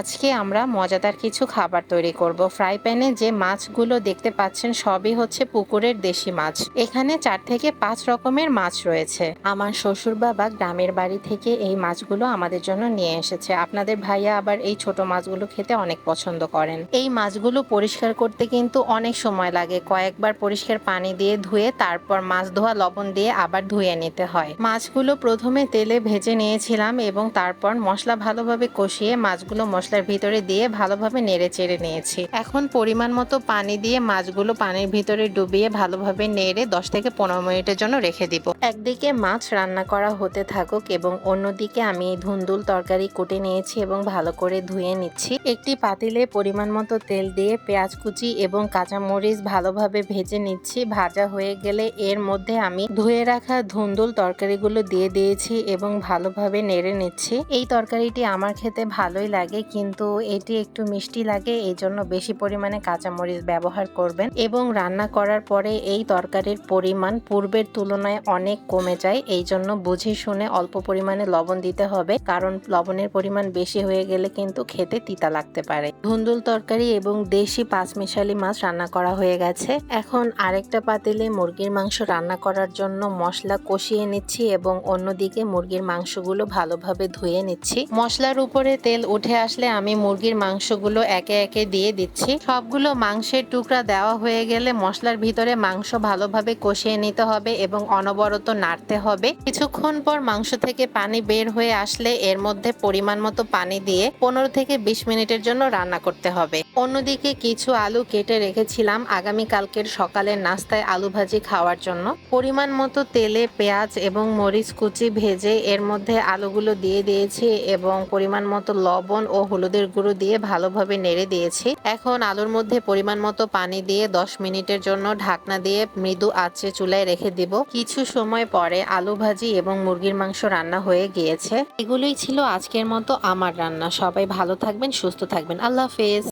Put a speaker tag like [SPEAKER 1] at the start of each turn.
[SPEAKER 1] আজকে আমরা মজাদার কিছু খাবার তৈরি করব। ফ্রাই প্যানে যে মাছগুলো দেখতে পাচ্ছেন সবই হচ্ছে পুকুরের দেশি মাছ। এখানে চার থেকে পাঁচ রকমের মাছ রয়েছে। আমার শ্বশুর বাবা গ্রামের বাড়ি থেকে এই মাছগুলো আমাদের জন্য নিয়ে এসেছে। আপনাদের ভাইয়া আবার এই ছোট মাছগুলো খেতে অনেক পছন্দ করেন। এই মাছগুলো পরিষ্কার করতে কিন্তু অনেক সময় লাগে। কয়েকবার পরিষ্কার পানি দিয়ে ধুয়ে তারপর মাছ ধোয়া, লবণ দিয়ে আবার ধুয়ে নিতে হয়। মাছগুলো প্রথমে তেলে ভেজে নিয়েছিলাম এবং তারপর মশলা ভালোভাবে কষিয়ে মাছগুলো মশলার ভিতরে দিয়ে ভালোভাবে নেড়ে চেড়ে নিয়েছি। এখন পরিমাণ মতো পানি দিয়ে মাছগুলো পানির ভিতরে ডুবিয়ে ভালোভাবে নেড়ে দশ থেকে পনেরো মিনিটের জন্য রেখে দিব। একদিকে মাছ রান্না করা হতে থাকুক এবং অন্যদিকে আমি ধুন্দুল তরকারি কুটে নিয়েছি এবং ভালো করে ধুয়ে নিচ্ছি। একটি পাতিলে পরিমাণ মতো তেল দিয়ে পেঁয়াজ কুচি এবং কাঁচামরিচ ভালোভাবে ভেজে নিচ্ছি। ভাজা হয়ে গেলে এর মধ্যে আমি ধুয়ে রাখা ধুন্দুল তরকারিগুলো দিয়ে দিয়েছি এবং ভালোভাবে নেড়ে নিচ্ছি। এই তরকারিটি আমার খেতে ভালোই লাগে কিন্তু এটি একটু মিষ্টি লাগে এই জন্য বেশি পরিমাণে কাঁচামরিচ ব্যবহার করবেন এবং রান্না করার পরে এই তরকারির পরিমাণ পূর্বের তুলনায় অনেক কমে যায় এই জন্য বুঝে শুনে অল্প পরিমাণে লবণ দিতে হবে, কারণ লবণের পরিমাণ বেশি হয়ে গেলে কিন্তু খেতে তিতা লাগতে পারে। ধুন্দুল তরকারি এবং দেশি পাঁচমিশালি মাছ রান্না করা হয়ে গেছে। এখন আরেকটা পাতিলে মুরগির মাংস রান্না করার জন্য মশলা কষিয়ে নিচ্ছি এবং অন্যদিকে মুরগির মাংসগুলো ভালোভাবে ধুয়ে নিচ্ছি। মশলার উপরে তেল উঠে আসলে আমি মুরগির মাংসগুলো একে একে দিয়ে দিচ্ছি। সবগুলো মাংসের টুকরা দেওয়া হয়ে গেলে মশলার ভিতরে মাংস ভালোভাবে কষিয়ে নিতে হবে এবং অনবরত নাড়তে হবে। কিছুক্ষণ পর মাংস থেকে পানি বের হয়ে আসলে এর মধ্যে পরিমাণ মতো পানি দিয়ে পনেরো থেকে বিশ মিনিটের জন্য রান্না করতে হবে। অন্যদিকে কিছু আলু কেটে রেখেছিলাম আগামী কালকের সকালের নাস্তায় আলু ভাজি খাওয়ার জন্য। পরিমাণ মতো তেলে পেঁয়াজ এবং মরিচ কুচি ভেজে এর মধ্যে আলুগুলো দিয়ে দিয়েছি এবং পরিমাণ মতো লবণ ও হলুদের গুঁড়ো দিয়ে ভালোভাবে নেড়ে দিয়েছি। এখন আলুর মধ্যে পরিমাণ মতো পানি দিয়ে দশ মিনিটের জন্য ঢাকনা দিয়ে মৃদু আঁচে চুলায় রেখে দিব। কিছু সময় পরে আলু ভাজি এবং মুরগির মাংস রান্না হয়ে গিয়েছে। এগুলোই ছিল আজকের মতো আমার রান্না। সবাই ভালো থাকবেন, সুস্থ থাকবেন। আল্লাহ হাফেজ।